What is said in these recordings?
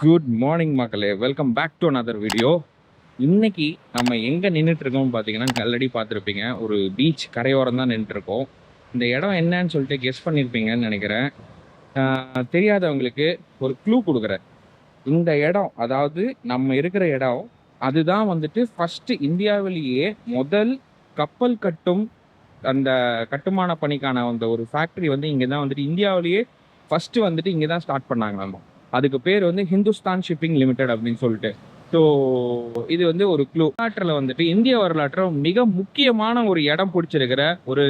Good morning மக்களே. Welcome back to another video இன்னைக்கு நம்ம எங்கே நின்றுட்டுருக்கோம்னு பார்த்தீங்கன்னா கல்லடி பார்த்துருப்பீங்க. ஒரு பீச் கரையோரம் தான் நின்றுருக்கோம் இந்த இடம் என்னன்னு சொல்லிட்டு கெஸ் பண்ணியிருப்பீங்கன்னு நினைக்கிறேன். தெரியாதவங்களுக்கு ஒரு க்ளூ கொடுக்குறேன். இந்த இடம் அதாவது நம்ம இருக்கிற இடம் அதுதான் வந்துட்டு ஃபஸ்ட்டு இந்தியாவிலேயே முதல் கப்பல் கட்டும் அந்த கட்டுமான பணிக்கான அந்த ஒரு ஃபேக்ட்ரி வந்து இங்கே தான் வந்துட்டு இந்தியாவிலேயே ஃபஸ்ட்டு வந்துட்டு இங்கே தான் ஸ்டார்ட் பண்ணாங்க நம்ம. அதுக்கு பேர் வந்து ஹிந்துஸ்தான் ஷிப்பிங் லிமிடெட் அப்படின்னு சொல்லிட்டு. ஸோ இது வந்து ஒரு க்ளூ வரலாற்றில் வந்துட்டு இந்திய வரலாற்றில் மிக முக்கியமான ஒரு இடம் பிடிச்சிருக்கிற ஒரு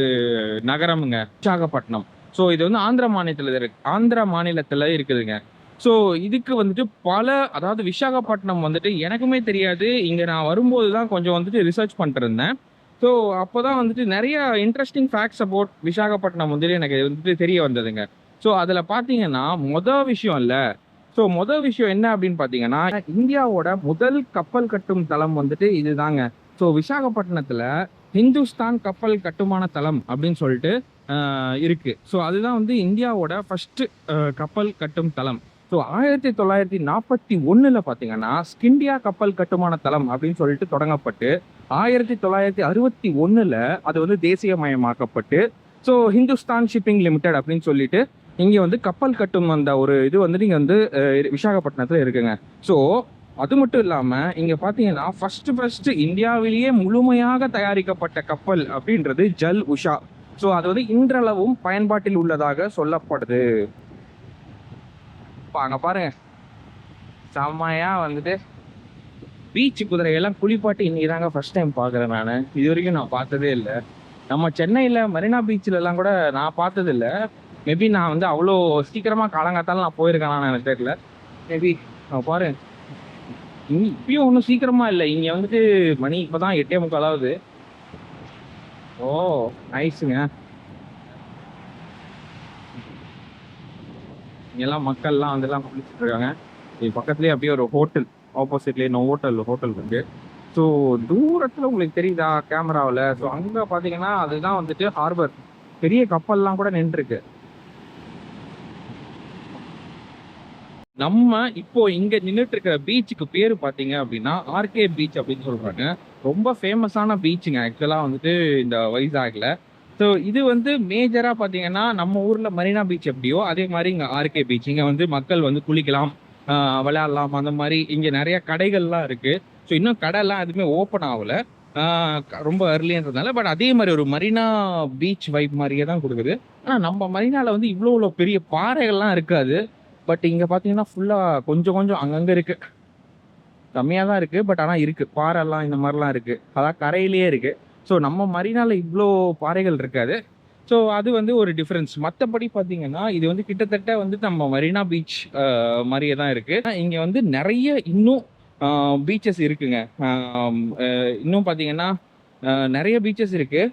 நகரமுங்க விசாகப்பட்டினம். ஸோ இது வந்து ஆந்திர மாநிலத்தில் இருக்கு ஆந்திர மாநிலத்தில் இருக்குதுங்க. ஸோ இதுக்கு வந்துட்டு பல அதாவது விசாகப்பட்டினம் வந்துட்டு எனக்குமே தெரியாது. இங்கே நான் வரும்போது தான் கொஞ்சம் வந்துட்டு ரிசர்ச் பண்ணிட்டுருந்தேன். ஸோ அப்போ தான் வந்துட்டு நிறைய இன்ட்ரெஸ்டிங் ஃபேக்ட்ஸ் அபவுட் விசாகப்பட்டினம் வந்துட்டு எனக்கு வந்துட்டு தெரிய வந்ததுங்க. ஸோ அதில் பார்த்தீங்கன்னா மொதல் விஷயம் இல்லை. ஸோ முதல் விஷயம் என்ன அப்படின்னு பார்த்தீங்கன்னா இந்தியாவோட முதல் கப்பல் கட்டும் தளம் வந்துட்டு இதுதாங்க. ஸோ விசாகப்பட்டினத்தில் ஹிந்துஸ்தான் கப்பல் கட்டுமான தளம் அப்படின்னு சொல்லிட்டு இருக்கு. ஸோ அதுதான் வந்து இந்தியாவோட ஃபர்ஸ்ட் கப்பல் கட்டும் தளம். ஸோ ஆயிரத்தி தொள்ளாயிரத்தி நாற்பத்தி ஒன்றில் பார்த்தீங்கன்னா ஸ்கிண்டியா கப்பல் கட்டுமான தளம் அப்படின்னு சொல்லிட்டு தொடங்கப்பட்டு ஆயிரத்தி தொள்ளாயிரத்தி அறுபத்தி ஒன்றில் அது வந்து தேசியமயமாக்கப்பட்டு ஸோ ஹிந்துஸ்தான் ஷிப்பிங் லிமிடெட் அப்படின்னு சொல்லிட்டு இங்கே வந்து கப்பல் கட்டும் அந்த ஒரு இது வந்துட்டு இங்கே வந்து விசாகப்பட்டினத்தில் இருக்குங்க. ஸோ அது மட்டும் இல்லாமல் இங்கே பார்த்தீங்கன்னா ஃபர்ஸ்ட் ஃபர்ஸ்ட் இந்தியாவிலேயே முழுமையாக தயாரிக்கப்பட்ட கப்பல் அப்படின்றது ஜல் உஷா. ஸோ அது வந்து இன்றளவும் பயன்பாட்டில் உள்ளதாக சொல்லப்படுது. இப்போ அங்கே பாருங்க. செம்மையா வந்துட்டு பீச் குதிரையெல்லாம் குளிப்பாட்டி இன்னைக்கு தாங்க ஃபர்ஸ்ட் டைம் பார்க்குறேன் நான். இது வரைக்கும் நான் பார்த்ததே இல்லை. நம்ம சென்னையில் மெரினா பீச்சில் எல்லாம் கூட நான் பார்த்ததில்லை. மேபி நான் வந்து அவ்வளோ சீக்கிரமாக காலங்காத்தாலும் நான் போயிருக்கேனான்னு எனக்கு தெரியல. மேபி பாரு. இங்க இப்பயும் ஒன்றும் சீக்கிரமா இல்லை. இங்கே வந்துட்டு மணி இப்போ தான் எட்டே முக்காலாவது ஓ நைஸுங்க இங்கெல்லாம் மக்கள்லாம் வந்து எல்லாம் குளிச்சுட்டு இருக்காங்க. இது பக்கத்துலேயே அப்படியே ஒரு ஹோட்டல் ஆப்போசிட்லேயே நோ ஹோட்டல் ஹோட்டல் இருக்கு. ஸோ தூரத்தில் உங்களுக்கு தெரியுதா கேமராவில் ஸோ அங்கே பார்த்தீங்கன்னா அதுதான் வந்துட்டு ஹார்பர் பெரிய கப்பல்லாம் கூட நின்றுருக்கு. நம்ம இப்போ இங்க நின்றுட்டு இருக்கிற பீச்சுக்கு பேரு பாத்தீங்க அப்படின்னா ஆர்கே பீச் அப்படின்னு சொல்றாங்க. ரொம்ப ஃபேமஸான பீச்சுங்க ஆக்சுவலா வந்துட்டு இந்த வைசாக்ல. ஸோ இது வந்து மேஜரா பாத்தீங்கன்னா நம்ம ஊர்ல மரீனா பீச் எப்படியோ அதே மாதிரி இங்க ஆர்கே பீச் இங்க வந்து மக்கள் வந்து குளிக்கலாம் விளையாடலாம் அந்த மாதிரி இங்க நிறைய கடைகள்லாம் இருக்கு. ஸோ இன்னும் கடைலாம் எதுவுமே ஓப்பன் ஆகல. ரொம்ப அர்லின்றதுனால பட் அதே மாதிரி ஒரு மரீனா பீச் வைப் மாதிரியே தான் கொடுக்குது. ஆனால் நம்ம மரீனாவில் வந்து இவ்வளோ இவ்வளோ பெரிய பாறைகள்லாம் இருக்காது. பட் இங்கே பார்த்தீங்கன்னா ஃபுல்லாக கொஞ்சம் கொஞ்சம் அங்கங்கே இருக்குது கம்மியாக தான் இருக்குது பட் ஆனால் இருக்குது பாறைலாம் இந்த மாதிரிலாம் இருக்குது அதான் கரையிலேயே இருக்குது ஸோ நம்ம மரீனால இவ்வளோ பாறைகள் இருக்காது. ஸோ அது வந்து ஒரு டிஃப்ரென்ஸ் மற்றபடி பார்த்தீங்கன்னா இது வந்து கிட்டத்தட்ட வந்து நம்ம மரீனா பீச் மாதிரியே தான் இருக்குது இங்கே வந்து நிறைய இன்னும் பீச்சஸ் இருக்குங்க. இன்னும் பார்த்தீங்கன்னா நிறைய பீச்சஸ் இருக்குது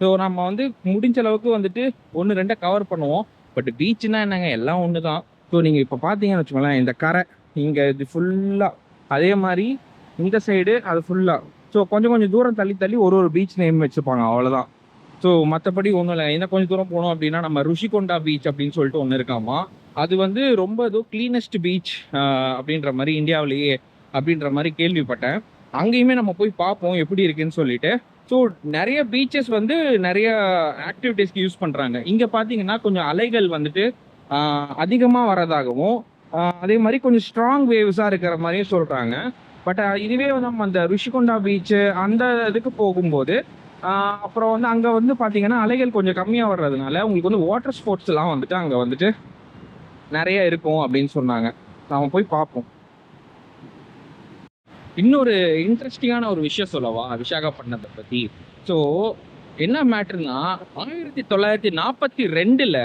ஸோ நம்ம வந்து முடிஞ்ச அளவுக்கு வந்துட்டு ஒன்று ரெண்டை கவர் பண்ணுவோம். பட் பீச்னா என்னங்க? எல்லாம் ஒன்று தான் ஸோ நீங்கள் இப்போ பார்த்தீங்கன்னு வச்சுக்கோங்களேன் இந்த கரை இங்கே இது ஃபுல்லாக அதே மாதிரி இந்த சைடு அது ஃபுல்லாக ஸோ கொஞ்சம் கொஞ்சம் தூரம் தள்ளி தள்ளி ஒரு ஒரு பீச் நேம் வச்சுருப்பாங்க அவ்வளோதான் ஸோ மற்றபடி ஒன்றும் இல்லை. இன்னும் கொஞ்சம் தூரம் போனோம் அப்படின்னா நம்ம ருஷிகொண்டா பீச் அப்படின்னு சொல்லிட்டு ஒன்று இருக்காமா? அது வந்து ரொம்ப ஏதோ கிளீனஸ்ட் பீச் அப்படின்ற மாதிரி இந்தியாவிலேயே அப்படின்ற மாதிரி கேள்விப்பட்டேன். அங்கேயுமே நம்ம போய் பார்ப்போம் எப்படி இருக்குன்னு சொல்லிட்டு. ஸோ நிறைய பீச்சஸ் வந்து நிறைய ஆக்டிவிட்டீஸ்க்கு யூஸ் பண்ணுறாங்க இங்கே பார்த்தீங்கன்னா கொஞ்சம் அலைகள் வந்துட்டு அதிகமாக வரதாகவும் அதே மாதிரி கொஞ்சம் ஸ்ட்ராங் வேவ்ஸாக இருக்கிற மாதிரியும் சொல்கிறாங்க பட் இதுவே வந்து நம்ம அந்த ருஷிகொண்டா பீச்சு அந்த இதுக்கு போகும்போது அப்புறம் வந்து அங்கே வந்து பார்த்தீங்கன்னா அலைகள் கொஞ்சம் கம்மியாக வர்றதுனால உங்களுக்கு வந்து வாட்டர் ஸ்போர்ட்ஸ்லாம் வந்துட்டு அங்கே வந்துட்டு நிறைய இருக்கும் அப்படின்னு சொன்னாங்க. நாம் போய் பார்ப்போம். இன்னொரு இன்ட்ரெஸ்டிங்கான ஒரு விஷயம் சொல்லவா? விசாகப்பட்டினத்தை பற்றி ஸோ என்ன மேட்ருனா ஆயிரத்தி தொள்ளாயிரத்தி நாற்பத்தி ரெண்டில்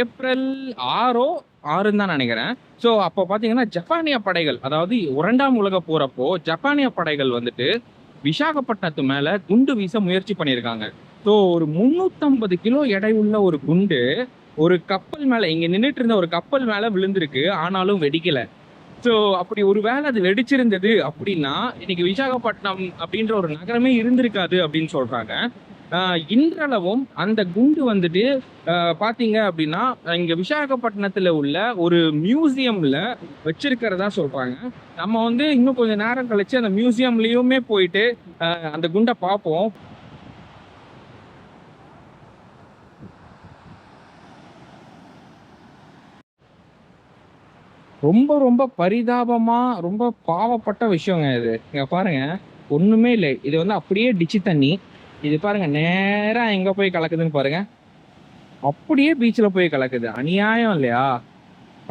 ஏப்ரல் ஆறோ ஆறுன்னு தான் நினைக்கிறேன். ஸோ அப்போ பார்த்தீங்கன்னா ஜப்பானிய படைகள் அதாவது இரண்டாம் உலக போகிறப்போ ஜப்பானிய படைகள் வந்துட்டு விசாகப்பட்டினத்து மேலே குண்டு வீச முயற்சி பண்ணியிருக்காங்க. ஸோ ஒரு முந்நூற்றம்பது கிலோ எடை உள்ள ஒரு குண்டு ஒரு கப்பல் மேலே இங்கே நின்றுட்டு இருந்த ஒரு கப்பல் மேலே விழுந்திருக்கு ஆனாலும் வெடிக்கலை. ஸோ அப்படி ஒரு வேளை அது வெடிச்சிருந்தது அப்படின்னா இன்னைக்கு விசாகப்பட்டினம் அப்படின்ற ஒரு நகரமே இருந்திருக்காது அப்படின்னு சொல்கிறாங்க இன்றளவும் அந்த குண்டு வந்துட்டு ஆஹ் பாத்தீங்க அப்படின்னா இங்க விசாகப்பட்டினத்துல உள்ள ஒரு மியூசியம்ல வச்சிருக்கிறதா சொல்றாங்க. நம்ம வந்து இன்னும் கொஞ்சம் நேரம் கழிச்சு அந்த மியூசியம்லயுமே போயிட்டு அந்த குண்டை பார்ப்போம் ரொம்ப ரொம்ப பரிதாபமா ரொம்ப பாவப்பட்ட விஷயங்க இது. இங்க பாருங்க. ஒண்ணுமே இல்லை. இது வந்து அப்படியே டிச்சு தண்ணி. இது பாருங்க நேரா எங்க போய் கலக்குதுன்னு பாருங்க. அப்படியே பீச்சில் போய் கலக்குது. அநியாயம் இல்லையா?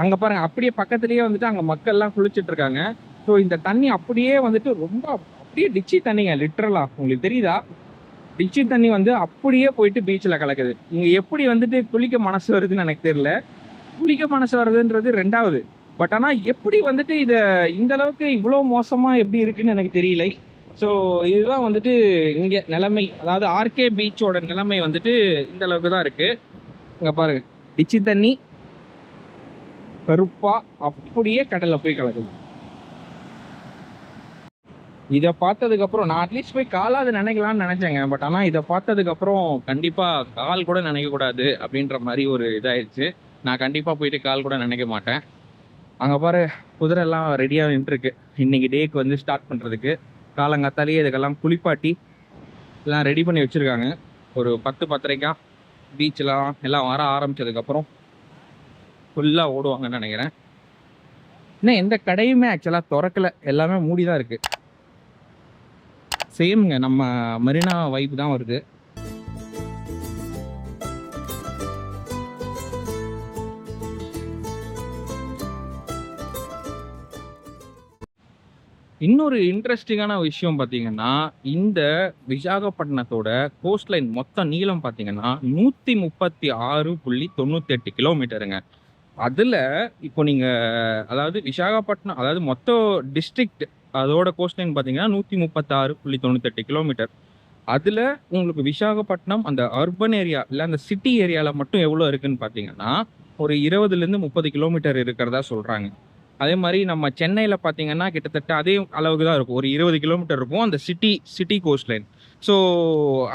அங்க பாருங்க அப்படியே பக்கத்துலயே வந்துட்டு அங்க மக்கள் எல்லாம் இருக்காங்க. ஸோ இந்த தண்ணி அப்படியே வந்துட்டு ரொம்ப அப்படியே டிச்சி தண்ணிங்க லிட்ரலா உங்களுக்கு தெரியுதா? டிச்சி தண்ணி வந்து அப்படியே போயிட்டு பீச்சில் கலக்குது. இங்க எப்படி வந்துட்டு குளிக்க மனசு வருதுன்னு எனக்கு தெரியல. குளிக்க மனசு வருதுன்றது ரெண்டாவது. பட் ஆனா எப்படி வந்துட்டு இத இந்த அளவுக்கு இவ்வளோ மோசமா எப்படி இருக்குன்னு எனக்கு தெரியல. ஸோ இதுதான் வந்துட்டு இங்கே நிலைமை. அதாவது ஆர்கே பீச்சோட நிலைமை வந்துட்டு இந்த அளவுக்கு தான் இருக்கு. இங்கே பாருங்க. டிச்சி தண்ணி கருப்பா அப்படியே கடலில் போய் கலக்குது. இதை பார்த்ததுக்கப்புறம் நான் அட்லீஸ்ட் போய் காலாவது நினைக்கலாம்னு நினைச்சேங்க. பட் ஆனால் இதை பார்த்ததுக்கப்புறம் கண்டிப்பாக கால் கூட நினைக்கக்கூடாது அப்படின்ற மாதிரி ஒரு இதாயிடுச்சு நான் கண்டிப்பாக போயிட்டு கால் கூட நினைக்க மாட்டேன். அங்கே பாரு குதிரை எல்லாம் ரெடியாக நின்றுருக்கு. இன்னைக்கு டேக்கு வந்து ஸ்டார்ட் பண்ணுறதுக்கு காலங்காத்தாலேயே இதுக்கெல்லாம் குளிப்பாட்டி எல்லாம் ரெடி பண்ணி வச்சிருக்காங்க. ஒரு பத்து பத்தரைக்கா பீச்செலாம் எல்லாம் வர ஆரம்பித்ததுக்கப்புறம் ஃபுல்லாக ஓடுவாங்கன்னு நினைக்கிறேன். இன்னும் எந்த கடையுமே ஆக்சுவலாக திறக்கல. எல்லாமே மூடி தான் இருக்குது சேம்ங்க நம்ம மெரினா வைப் தான் வருது. இன்னொரு இன்ட்ரெஸ்டிங்கான விஷயம் பார்த்தீங்கன்னா இந்த விசாகப்பட்டினத்தோட கோஸ்ட் லைன் மொத்த நீளம் பார்த்தீங்கன்னா நூற்றி முப்பத்தி ஆறு புள்ளி தொண்ணூற்றி எட்டு கிலோமீட்டருங்க அதில் இப்போ நீங்கள் அதாவது விசாகப்பட்டினம் அதாவது மொத்த டிஸ்ட்ரிக்ட் அதோட கோஸ்ட் லைன் பார்த்தீங்கன்னா நூற்றி முப்பத்தாறு புள்ளி தொண்ணூத்தெட்டு கிலோமீட்டர் அதில் உங்களுக்கு விசாகப்பட்டினம் அந்த அர்பன் ஏரியா இல்லை அந்த சிட்டி ஏரியாவில் மட்டும் எவ்வளோ இருக்குன்னு பார்த்தீங்கன்னா ஒரு இருபதுலேருந்து முப்பது கிலோமீட்டர் இருக்கிறதா சொல்கிறாங்க அதே மாதிரி நம்ம சென்னையில் பார்த்தீங்கன்னா கிட்டத்தட்ட அதே அளவுக்கு தான் இருக்கும். ஒரு இருபது கிலோமீட்டர் இருக்கும். அந்த city city coast line so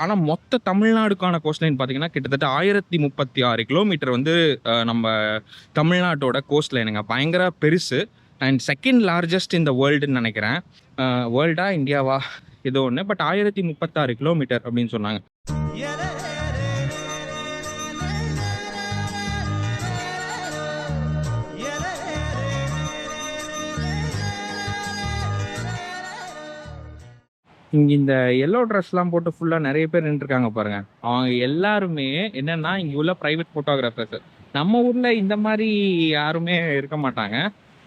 ஆனால் மொத்த தமிழ்நாடுக்கான கோஸ்ட் லைன் பார்த்தீங்கன்னா கிட்டத்தட்ட ஆயிரத்தி முப்பத்தி ஆறு கிலோமீட்டர் வந்து நம்ம தமிழ்நாட்டோட கோஸ்ட் லைனுங்க பயங்கர பெருசு. அண்ட் செகண்ட் லார்ஜஸ்ட் இந்த வேர்ல்டுன்னு நினைக்கிறேன். வேர்ல்டா இந்தியாவா ஏதோ ஒன்று பட் ஆயிரத்தி முப்பத்தாறு கிலோமீட்டர் அப்படின்னு சொன்னாங்க. இங்க இந்த எல்லோ ட்ரெஸ்லாம் போட்டு ஃபுல்லா நிறைய பேர் நின்றுருக்காங்க பாருங்க. அவங்க எல்லாருமே என்னன்னா இங்க உள்ள பிரைவேட் போட்டோகிராஃபர்ஸ் நம்ம ஊர்ல இந்த மாதிரி யாருமே இருக்க மாட்டாங்க.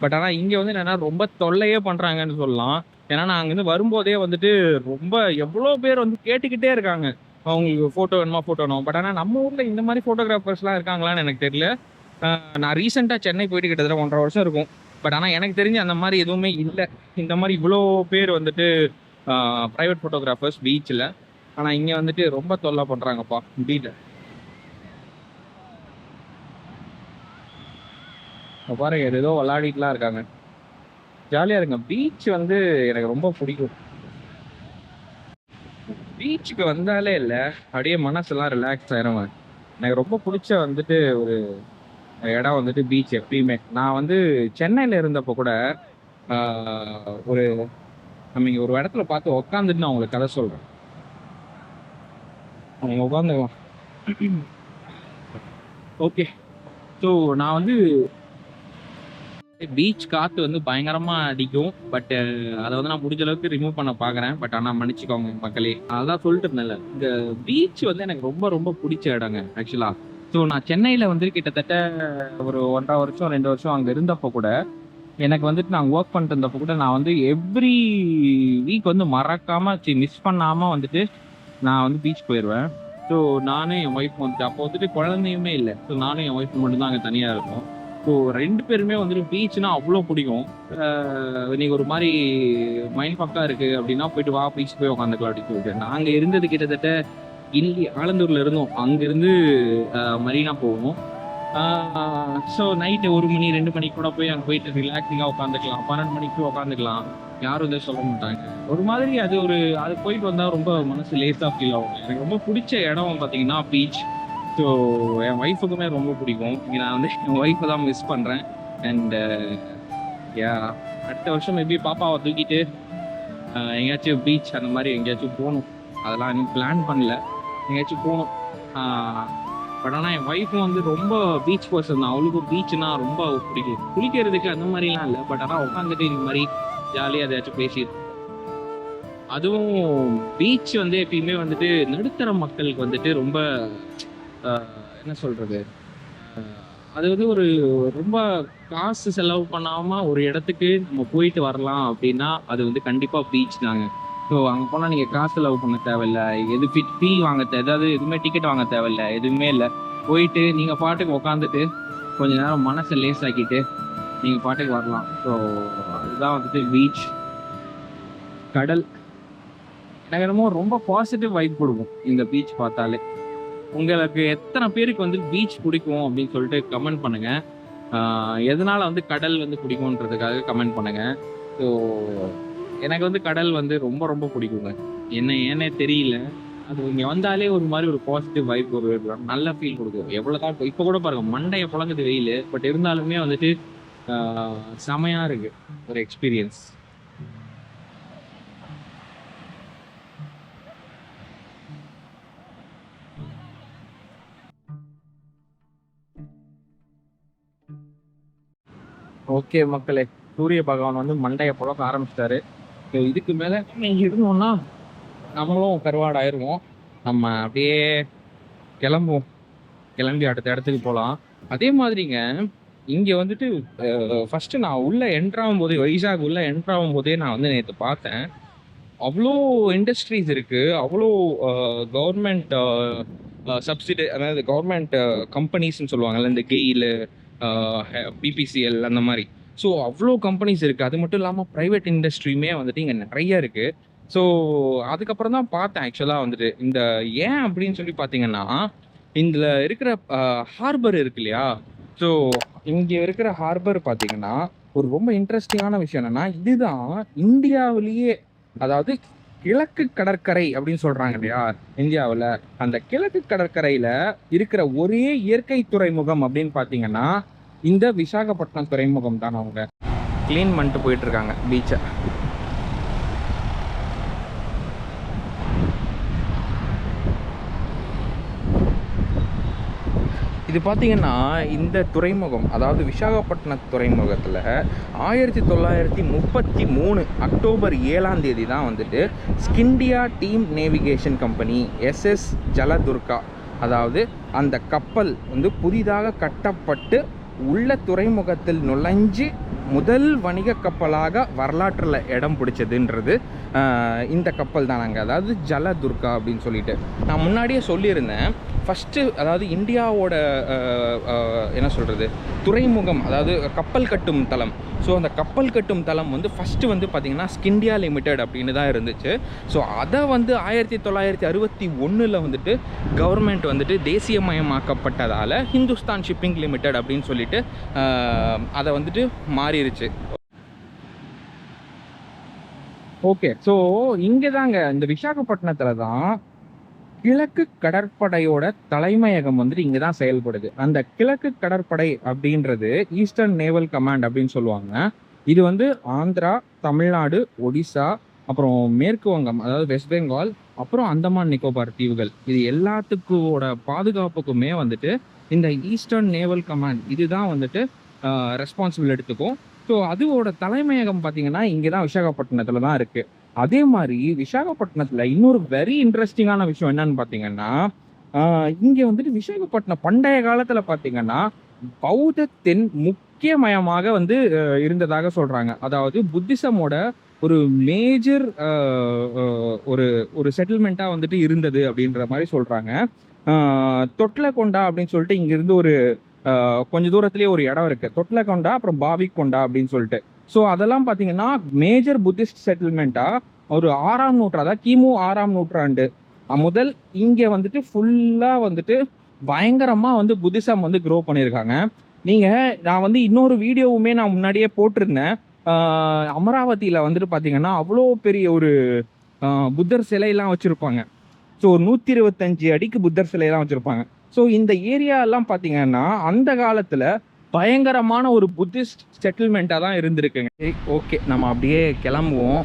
பட் ஆனா இங்க வந்து என்னன்னா ரொம்ப தொல்லையே பண்றாங்கன்னு சொல்லலாம். ஏன்னா நான் அங்கேருந்து வரும்போதே வந்துட்டு ரொம்ப எவ்வளோ பேர் வந்து கேட்டுக்கிட்டே இருக்காங்க. அவங்களுக்கு ஃபோட்டோ வேணுமா ஃபோட்டோ வேணும்? பட் ஆனால் நம்ம ஊரில் இந்த மாதிரி ஃபோட்டோகிராஃபர்ஸ்லாம் இருக்காங்களான்னு எனக்கு தெரியல. நான் ரீசெண்டாக சென்னை போயிட்டு கிட்டத்தட்ட ஒன்றரை வருஷம் இருக்கும். பட் ஆனால் எனக்கு தெரிஞ்சு அந்த மாதிரி எதுவுமே இல்லை. இந்த மாதிரி இவ்வளோ பேர் வந்துட்டு ப்ரைவேட் ஃபோட்டோகிராஃபர்ஸ் பீச்சில் ஆனால் இங்கே வந்துட்டு ரொம்ப தொல்லை பண்ணுறாங்கப்பா முடியல பாருங்க ஏதோ விளாடிட்டுலாம் இருக்காங்க. ஜாலியாக இருங்க. பீச் வந்து எனக்கு ரொம்ப பிடிக்கும். பீச்சுக்கு வந்தாலே இல்லை அப்படியே மனசெல்லாம் ரிலாக்ஸ் ஆயிரும் எனக்கு ரொம்ப பிடிச்ச வந்துட்டு ஒரு இடம் வந்துட்டு பீச் எப்பயுமே. நான் வந்து சென்னையில் இருந்தப்போ கூட ஆஹ், ஒரு நம்ம இங்கே ஒரு இடத்துல பார்த்து உக்காந்துட்டு நான் உங்களுக்கு கதை சொல்கிறேன் நீங்கள் உட்காந்துக்கலாம் ஓகே ஸோ நான் வந்து பீச் காற்று வந்து பயங்கரமாக அடிக்கும். பட் அதை வந்து நான் முடிஞ்ச அளவுக்கு ரிமூவ் பண்ண பார்க்குறேன் பட் ஆனால் மன்னிச்சுக்கோங்க மக்களே. அதான் சொல்லிட்டு இருந்தேன்ல. இந்த பீச் வந்து எனக்கு ரொம்ப ரொம்ப பிடிச்ச இடங்க ஆக்சுவலாக ஸோ நான் சென்னையில் வந்து கிட்டத்தட்ட ஒரு ஒன்றரை வருஷம் ரெண்டு வருஷம் அங்கே இருந்தப்போ கூட எனக்கு வந்துட்டு நான் ஒர்க் பண்ணிட்டு இருந்தப்போ கூட நான் வந்து எவ்ரி வீக் வந்து மறக்காம மிஸ் பண்ணாமல் வந்துட்டு நான் வந்து பீச் போயிடுவேன் ஸோ நானும் என் ஒய்ஃப் வந்துட்டு அப்போ வந்துட்டு குழந்தையுமே இல்லை. ஸோ நானும் என் ஒய்ஃப் மட்டும்தான் அங்கே தனியாக இருக்கும் ஸோ ரெண்டு பேருமே வந்துட்டு பீச்னா அவ்வளோ பிடிக்கும். நீங்கள் ஒரு மாதிரி மைண்ட் பக்கம் இருக்குது அப்படின்னா போயிட்டு வா பீச் போய் உட்காந்துக்கலாம் அப்படின்னு சொல்லிட்டு. நாங்கள் இருந்தது கிட்டத்தட்ட இல்லி ஆலந்தூரில் இருந்தோம். அங்கேருந்து மரீனா போகணும் ஸோ நைட்டு ஒரு மணி ரெண்டு மணிக்கு கூட போய் அங்கே போயிட்டு ரிலாக்ஸிங்காக உட்காந்துக்கலாம் பன்னெண்டு மணிக்கு உட்காந்துக்கலாம் யாரும் இதை சொல்ல மாட்டாங்க. ஒரு மாதிரி அது ஒரு அது போயிட்டு வந்தால் ரொம்ப மனசு லேஸாக ஃபீல் ஆகும். எனக்கு ரொம்ப பிடிச்ச இடம் பார்த்தீங்கன்னா பீச் ஸோ என் ஒய்ஃபுக்குமே ரொம்ப பிடிக்கும். இங்கே நான் வந்து என் ஒய்ஃபை தான் மிஸ் பண்ணுறேன் அண்டு யா அடுத்த வருஷம் மேபி பாப்பாவை தூக்கிட்டு எங்கேயாச்சும் பீச் அந்த மாதிரி எங்கேயாச்சும் போகணும். அதெல்லாம் இன்னும் பிளான் பண்ணல. எங்கேயாச்சும் போகணும். பட் ஆனால் என் ஒய்ஃபும் வந்து ரொம்ப பீச் பர்சன் தான் அவளுக்கும் பீச்னா ரொம்ப பிடிக்கும். குளிக்கிறதுக்கு அந்த மாதிரிலாம் இல்லை பட் ஆனால் உட்காந்துட்டு இந்த மாதிரி ஜாலியாக எதாச்சும் பேசிட்டு அதுவும் பீச் வந்து எப்பயுமே வந்துட்டு நடுத்தர மக்களுக்கு வந்துட்டு ரொம்ப என்ன சொல்கிறது அது வந்து ஒரு ரொம்ப காசு செலவு பண்ணாமல் ஒரு இடத்துக்கு நம்ம போயிட்டு வரலாம் அப்படின்னா அது வந்து கண்டிப்பாக பீச் தாங்க. ஸோ அங்கே போனால் நீங்கள் காசு செலவு பண்ண தேவையில்ல. எது ஃபிட் ஃபீ வாங்க ஏதாவது எதுவுமே டிக்கெட் வாங்க தேவையில்ல. எதுவுமே இல்லை. போயிட்டு நீங்கள் பாட்டுக்கு உட்காந்துட்டு கொஞ்ச நேரம் மனசை லேஸ் ஆக்கிட்டு நீங்கள் பாட்டுக்கு வரலாம். ஸோ அதுதான் வந்துட்டு பீச் கடல். எனக்கு என்னமோ ரொம்ப பாசிட்டிவ் வைப் கொடுக்கும் இந்த பீச் பார்த்தாலே. உங்களுக்கு எத்தனை பேருக்கு வந்து பீச் பிடிக்கும் அப்படின்னு சொல்லிட்டு கமெண்ட் பண்ணுங்க. எதனால் எதனால வந்து கடல் வந்து பிடிக்கும்ன்றதுக்காக கமெண்ட் பண்ணுங்க. ஸோ எனக்கு வந்து கடல் வந்து ரொம்ப ரொம்ப பிடிக்குங்க. என்ன ஏன்னே தெரியல. அது இங்கே வந்தாலே ஒரு மாதிரி ஒரு பாசிட்டிவ் வைப் ஒரு நல்ல ஃபீல் கொடுக்கும். எவ்வளோதான் இப்போ இப்போ கூட பாருங்க மண்டைய புழங்குது வெயில். பட் இருந்தாலுமே வந்துட்டு ஆஹ் செமையா இருக்கு. ஒரு எக்ஸ்பீரியன்ஸ் ஓகே மக்களே சூரிய பகவான் வந்து மண்டையை புழக்க ஆரம்பிச்சிட்டாரு. இதுக்கு மேலே இருந்தோம்னா நம்மளும் கருவாடு ஆயிடுவோம் நம்ம அப்படியே கிளம்புவோம். கிளம்பி அடுத்த இடத்துக்கு போகலாம் அதே மாதிரிங்க இங்கே வந்துட்டு ஃபஸ்ட்டு நான் உள்ளே என்ட்ராகும் போதே வைசாக் உள்ளே என்ட்ராகும் போதே நான் வந்து நேற்று பார்த்தேன். அவ்வளோ இண்டஸ்ட்ரீஸ் இருக்குது அவ்வளோ கவர்மெண்ட் சப்சிடி அதாவது கவர்மெண்ட் கம்பெனிஸ்னு சொல்லுவாங்கல்ல இந்த கெயிலு பிபிசிஎல் அந்த மாதிரி. ஸோ அவ்வளோ கம்பெனிஸ் இருக்குது அது மட்டும் இல்லாமல் ப்ரைவேட் இண்டஸ்ட்ரியுமே வந்துட்டு இங்கே நிறைய இருக்குது ஸோ அதுக்கப்புறம் தான் பார்த்தேன் ஆக்சுவலாக வந்துட்டு. இந்த ஏன் அப்படின்னு சொல்லி பார்த்தீங்கன்னா இதில் இருக்கிற ஹார்பர் இருக்கு இல்லையா? ஸோ இங்கே இருக்கிற ஹார்பர் பார்த்தீங்கன்னா ஒரு ரொம்ப இன்ட்ரெஸ்டிங்கான விஷயம் என்னென்னா இதுதான் இந்தியாவிலேயே அதாவது கிழக்கு கடற்கரை அப்படின்னு சொல்கிறாங்க இல்லையா? இந்தியாவில். அந்த கிழக்கு கடற்கரையில் இருக்கிற ஒரே இயற்கை துறைமுகம் அப்படின்னு பார்த்தீங்கன்னா இந்த விசாகப்பட்டினம் துறைமுகம் தான் அவங்க. க்ளீன் பண்ணிட்டு போயிட்டு இருக்காங்க பீச்சை இது பார்த்தீங்கன்னா இந்த துறைமுகம் அதாவது விசாகப்பட்டின துறைமுகத்தில் ஆயிரத்தி தொள்ளாயிரத்தி முப்பத்தி மூணு அக்டோபர் ஏழாம் தேதி தான் வந்துட்டு Scindia steam navigation company SS Jaladurga அதாவது அந்த கப்பல் வந்து புதிதாக கட்டப்பட்டு உள்ள துறைமுகத்தில் நுழைஞ்சு முதல் வணிக கப்பலாக வரலாற்றில் இடம் பிடிச்சதுன்றது இந்த கப்பல் தானாங்க அதாவது ஜலதுர்கா அப்படின்னு சொல்லிட்டு. நான் முன்னாடியே சொல்லியிருந்தேன் ஃபஸ்ட்டு அதாவது இந்தியாவோட என்ன சொல்கிறது துறைமுகம் அதாவது கப்பல் கட்டும் தளம். ஸோ அந்த கப்பல் கட்டும் தளம் வந்து ஃபஸ்ட்டு வந்து பார்த்திங்கன்னா ஸ்கிண்டியா லிமிடெட் அப்படின்னு தான் இருந்துச்சு. ஸோ அதை வந்து ஆயிரத்தி தொள்ளாயிரத்தி அறுபத்தி ஒன்றில் வந்துட்டு கவர்மெண்ட் வந்துட்டு தேசியமயமாக்கப்பட்டதால் ஹிந்துஸ்தான் ஷிப்பிங் லிமிடெட் அப்படின்னு சொல்லிட்டு அதை வந்துட்டு மாறிடுச்சு ஓகே ஸோ இங்கே தாங்க இந்த விசாகப்பட்டினத்தில் தான் கிழக்கு கடற்படையோட தலைமையகம் வந்துட்டு இங்கே தான் செயல்படுது. அந்த கிழக்கு கடற்படை அப்படின்றது ஈஸ்டர்ன் நேவல் கமாண்ட் அப்படின்னு சொல்லுவாங்க. இது வந்து ஆந்திரா தமிழ்நாடு ஒடிசா அப்புறம் மேற்கு வங்கம் அதாவது வெஸ்ட் பெங்கால் அப்புறம் அந்தமான் நிக்கோபார் தீவுகள். இது எல்லாத்துக்கோட பாதுகாப்புக்குமே வந்துட்டு இந்த ஈஸ்டர்ன் நேவல் கமாண்ட் இதுதான் வந்துட்டு ரெஸ்பான்சிபிள் எடுத்துக்கும். ஸோ அதுவோட தலைமையகம் பார்த்தீங்கன்னா இங்கே தான் விசாகப்பட்டினத்தில் தான் இருக்குது அதே மாதிரி விசாகப்பட்டினத்தில் இன்னொரு வெரி இன்ட்ரெஸ்டிங்கான விஷயம் என்னன்னு பார்த்தீங்கன்னா இங்கே வந்துட்டு விசாகப்பட்டினம் பண்டைய காலத்தில் பார்த்தீங்கன்னா பௌத்தத்தின் முக்கியமயமாக வந்து இருந்ததாக சொல்கிறாங்க அதாவது புத்திசமோட ஒரு மேஜர் ஒரு ஒரு செட்டில்மெண்ட்டாக வந்துட்டு இருந்தது அப்படின்ற மாதிரி சொல்கிறாங்க தொட்டில கொண்டா அப்படின்னு சொல்லிட்டு இங்கேருந்து ஒரு கொஞ்ச தூரத்திலேயே ஒரு இடம் இருக்கு. தொட்லகொண்டா அப்புறம் பாவிக்கொண்டா அப்படின்னு சொல்லிட்டு. ஸோ அதெல்லாம் பார்த்தீங்கன்னா மேஜர் புத்திஸ்ட் செட்டில்மெண்ட்டா ஒரு ஆறாம் நூற்றாண்டு கிமு ஆறாம் நூற்றாண்டு. முதல் இங்கே வந்துட்டு ஃபுல்லாக வந்துட்டு பயங்கரமாக வந்து புத்திசம் வந்து க்ரோ பண்ணியிருக்காங்க நீங்கள் நான் வந்து இன்னொரு வீடியோவுமே நான் முன்னாடியே போட்டிருந்தேன். அமராவதியில் வந்துட்டு பார்த்தீங்கன்னா அவ்வளோ பெரிய ஒரு புத்தர் சிலையெல்லாம் வச்சுருப்பாங்க. ஸோ நூற்றி இருபத்தஞ்சி அடிக்கு புத்தர் சிலையெல்லாம் வச்சுருப்பாங்க. ஸோ இந்த ஏரியாலாம் பார்த்தீங்கன்னா அந்த காலத்தில் பயங்கரமான ஒரு புத்திஸ்ட் செட்டில்மெண்ட்டாக தான் இருந்திருக்குங்க. சரி ஓகே நம்ம அப்படியே கிளம்புவோம்.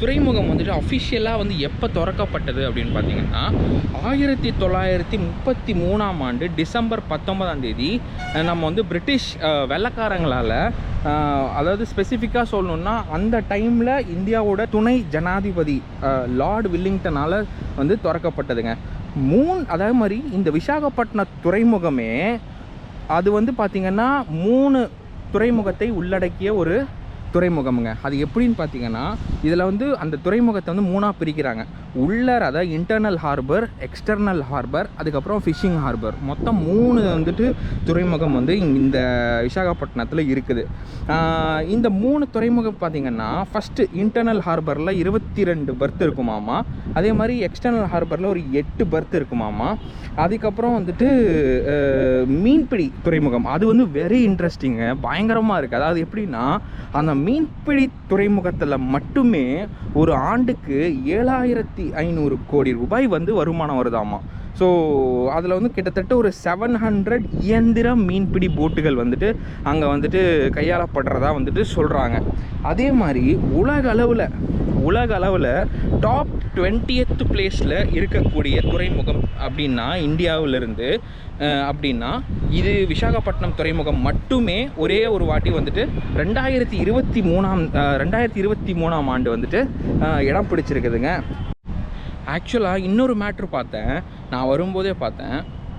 துறைமுகம் வந்துட்டு அஃபிஷியலாக வந்து எப்போ திறக்கப்பட்டது அப்படின்னு பார்த்தீங்கன்னா ஆயிரத்தி தொள்ளாயிரத்தி முப்பத்தி மூணாம் ஆண்டு டிசம்பர் பத்தொன்பதாம் தேதி நம்ம வந்து பிரிட்டிஷ் வெள்ளக்காரங்களால் வெள்ளைக்காரங்களால் அதாவது ஸ்பெசிஃபிக்காக சொல்லணுன்னா அந்த டைமில் இந்தியாவோட துணை ஜனாதிபதி லார்டு வில்லிங்டனால் வந்து திறக்கப்பட்டதுங்க. மூணு அதே மாதிரி இந்த விசாகப்பட்டினம் துறைமுகமே அது வந்து பார்த்திங்கன்னா மூணு துறைமுகத்தை உள்ளடக்கிய ஒரு துறைமுகமுங்க. அது எப்படின்னு பார்த்தீங்கன்னா இதில் வந்து அந்த துறைமுகத்தை வந்து மூணாக பிரிக்கிறாங்க. உள்ளர் அதாவது இன்டர்னல் ஹார்பர் எக்ஸ்டர்னல் ஹார்பர் அதுக்கப்புறம் ஃபிஷிங் ஹார்பர் மொத்தம் மூணு வந்துட்டு துறைமுகம் வந்து இந்த விசாகப்பட்டினத்தில் இருக்குது. இந்த மூணு துறைமுகம் பார்த்தீங்கன்னா ஃபஸ்ட்டு இன்டர்னல் ஹார்பரில் இருபத்தி ரெண்டு பர்த் இருக்குமாமா? அதே மாதிரி எக்ஸ்டர்னல் ஹார்பரில் ஒரு எட்டு பர்த் இருக்குமாமா? அதுக்கப்புறம் வந்துட்டு மீன்பிடி துறைமுகம். அது வந்து வெரி இன்ட்ரெஸ்டிங்கு பயங்கரமாக இருக்குது அதாவது எப்படின்னா அந்த மீன்பிடி துறைமுகத்தில் மட்டுமே ஒரு ஆண்டுக்கு ஏழாயிரத்தி ஐநூறு கோடி ரூபாய் வந்து வருமானம் வருதாமா? ஸோ அதில் வந்து கிட்டத்தட்ட ஒரு செவன் ஹண்ட்ரட் இயந்திர மீன்பிடி போட்டுகள் வந்துட்டு அங்கே வந்துட்டு கையாளப்படுறதா வந்துட்டு சொல்கிறாங்க அதே மாதிரி உலக அளவில் உலக அளவில் டாப் டுவெண்ட்டியத்து பிளேஸில் இருக்கக்கூடிய துறைமுகம் அப்படின்னா இந்தியாவிலிருந்து அப்படின்னா இது விசாகப்பட்டினம் துறைமுகம் மட்டுமே ஒரே ஒரு வாட்டி வந்துட்டு ரெண்டாயிரத்தி இருபத்தி மூணாம் ரெண்டாயிரத்தி இருபத்தி மூணாம் ஆண்டு வந்துட்டு இடம் பிடிச்சிருக்குதுங்க. ஆக்சுவலாக இன்னொரு மேட்ரு பார்த்தேன். நான் வரும்போதே பார்த்தேன்.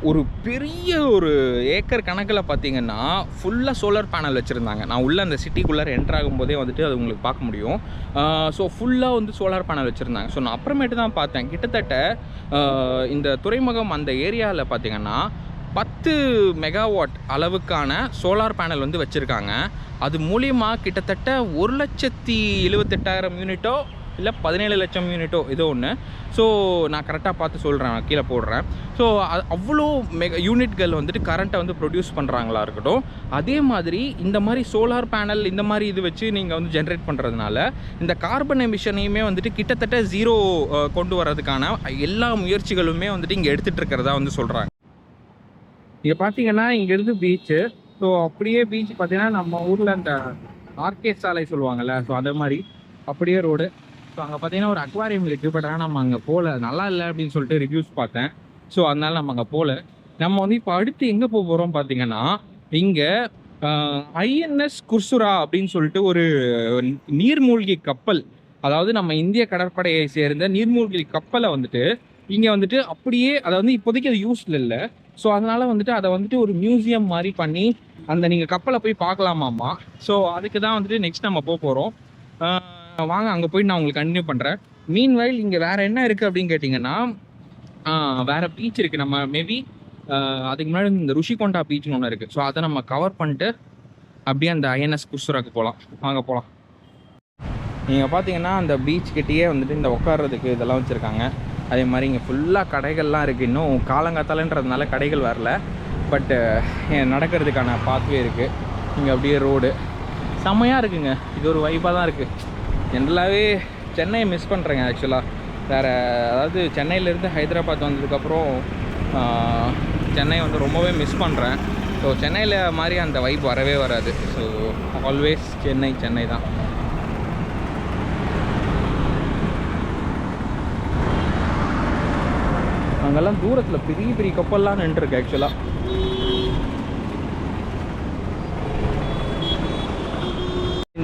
ஒரு பெரிய ஒரு ஏக்கர் கணக்கில் பார்த்தீங்கன்னா ஃபுல்லாக சோலார் பேனல் வச்சுருந்தாங்க. நான் உள்ளே அந்த சிட்டிக்குள்ளே என்ட்ரு ஆகும்போதே வந்துட்டு அது உங்களுக்கு பார்க்க முடியும். ஸோ ஃபுல்லாக வந்து சோலார் பேனல் வச்சுருந்தாங்க. ஸோ நான் அப்புறமேட்டு தான் பார்த்தேன். கிட்டத்தட்ட இந்த துறைமுகம் அந்த ஏரியாவில் பார்த்தீங்கன்னா பத்து மெகாவாட் அளவுக்கான சோலார் பேனல் வந்து வச்சுருக்காங்க. அது மூலியமா கிட்டத்தட்ட ஒரு லட்சத்தி எழுபத்தெட்டாயிரம் யூனிட்டோ இல்லை பதினேழு லட்சம் யூனிட்டோ ஏதோ ஒன்று ஸோ நான் கரெக்டாக பார்த்து சொல்கிறேன் நான் கீழே போடுறேன். ஸோ அவ்வளோ மெகா யூனிட்கள் வந்துட்டு கரண்ட்டை வந்து ப்ரொடியூஸ் பண்ணுறாங்களா இருக்கட்டும். அதே மாதிரி இந்த மாதிரி சோலார் பேனல் இந்த மாதிரி இது வச்சு நீங்கள் வந்து ஜென்ரேட் பண்ணுறதுனால இந்த கார்பன் எமிஷனையுமே வந்துட்டு கிட்டத்தட்ட ஜீரோ கொண்டு வர்றதுக்கான எல்லா முயற்சிகளுமே வந்துட்டு இங்கே எடுத்துகிட்டு இருக்கிறதா வந்து சொல்கிறாங்க இங்கே பார்த்தீங்கன்னா இங்கேருந்து பீச்சு ஸோ அப்படியே பீச் பார்த்தீங்கன்னா நம்ம ஊரில் அந்த ஆர்கே சாலை சொல்லுவாங்கள்ல ஸோ அதே மாதிரி. அப்படியே ரோடு ஸோ அங்கே பார்த்தீங்கன்னா ஒரு அக்வாரியம் இருக்குது பட் ஆனால் நம்ம அங்கே போகல நல்லா இல்லை அப்படின்னு சொல்லிட்டு ரிவ்யூஸ் பார்த்தேன். ஸோ அதனால நம்ம அங்கே போகல நம்ம வந்து இப்போ அடுத்து எங்கே போக போகிறோம் பார்த்தீங்கன்னா இங்கே ஐஎன்எஸ் குர்சுரா அப்படின்னு சொல்லிட்டு ஒரு நீர்மூழ்கி கப்பல் அதாவது நம்ம இந்திய கடற்படையை சேர்ந்த நீர்மூழ்கி கப்பலை வந்துட்டு இங்கே வந்துட்டு அப்படியே அதை வந்து இப்போதைக்கு அது யூஸ்ல இல்லை. ஸோ அதனால வந்துட்டு அதை வந்துட்டு ஒரு மியூசியம் மாதிரி பண்ணி அந்த நீங்கள் கப்பலை போய் பார்க்கலாமாம்மா. ஸோ அதுக்கு தான் வந்துட்டு நெக்ஸ்ட் நம்ம போக போகிறோம் வாங்க அங்கே போய் நான் உங்களுக்கு கண்டினியூ பண்ணுறேன் மீன் வயல் இங்கே வேறு என்ன இருக்குது அப்படின்னு கேட்டிங்கன்னா வேறு பீச் இருக்குது நம்ம மேபி அதுக்கு முன்னாடி இந்த ருஷிகொண்டா பீச்னு ஒன்று இருக்குது ஸோ அதை நம்ம கவர் பண்ணிட்டு அப்படியே அந்த ஐஎன்எஸ் குசுராக்கு போகலாம் வாங்க போகலாம் நீங்கள் பார்த்தீங்கன்னா அந்த பீச் கிட்டேயே வந்துட்டு இந்த உட்கார்றதுக்கு இதெல்லாம் வச்சுருக்காங்க. அதே மாதிரி இங்கே ஃபுல்லாக கடைகள்லாம் இருக்குது இன்னும் காலங்காத்தாலன்றதுனால கடைகள் வரல. பட்டு நடக்கிறதுக்கான பாத்வே இருக்குது இங்கே அப்படியே ரோடு செம்மையாக இருக்குங்க. இது ஒரு வைப்பாக தான் இருக்குது ஜென்ரலாகவே சென்னையை மிஸ் பண்ணுறேங்க ஆக்சுவலாக வேறு அதாவது சென்னையிலேருந்து ஹைதராபாத் வந்ததுக்கப்புறம் சென்னை வந்து ரொம்பவே மிஸ் பண்ணுறேன் ஸோ சென்னையில் மாதிரி அந்த வைப் வரவே வராது. ஸோ ஆல்வேஸ் சென்னை சென்னை தான். அங்கெல்லாம் தூரத்தில் பெரிய பெரிய கப்பல்லாம் நின்றுருக்கு ஆக்சுவலாக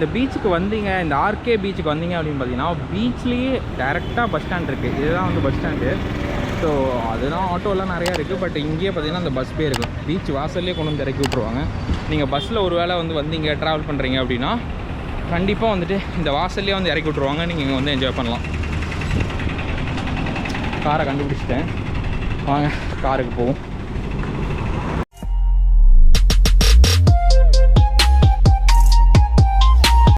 இந்த பீச்சுக்கு வந்தீங்க இந்த ஆர்கே பீச்சுக்கு வந்தீங்க அப்படின்னு பார்த்தீங்கன்னா பீச்லேயே டேரெக்டாக பஸ் ஸ்டாண்ட் இருக்குது இதுதான் வந்து பஸ் ஸ்டாண்டு ஸோ அதுதான் ஆட்டோலாம் நிறையா இருக்குது பட் இங்கேயே பார்த்தீங்கன்னா அந்த பஸ் பே இருக்கும். பீச் வாசல்லே கொண்டு வந்து இறக்கி விட்ருவாங்க நீங்கள் பஸ்ஸில் ஒரு வேளை வந்து வந்தீங்க ட்ராவல் பண்ணுறீங்க அப்படின்னா கண்டிப்பாக வந்துட்டு இந்த வாசல்லே வந்து இறக்கி விட்ருவாங்க நீங்கள் இங்கே வந்து என்ஜாய் பண்ணலாம். காரை கண்டுபிடிச்சிட்டேன். வாங்க காருக்கு போவோம்.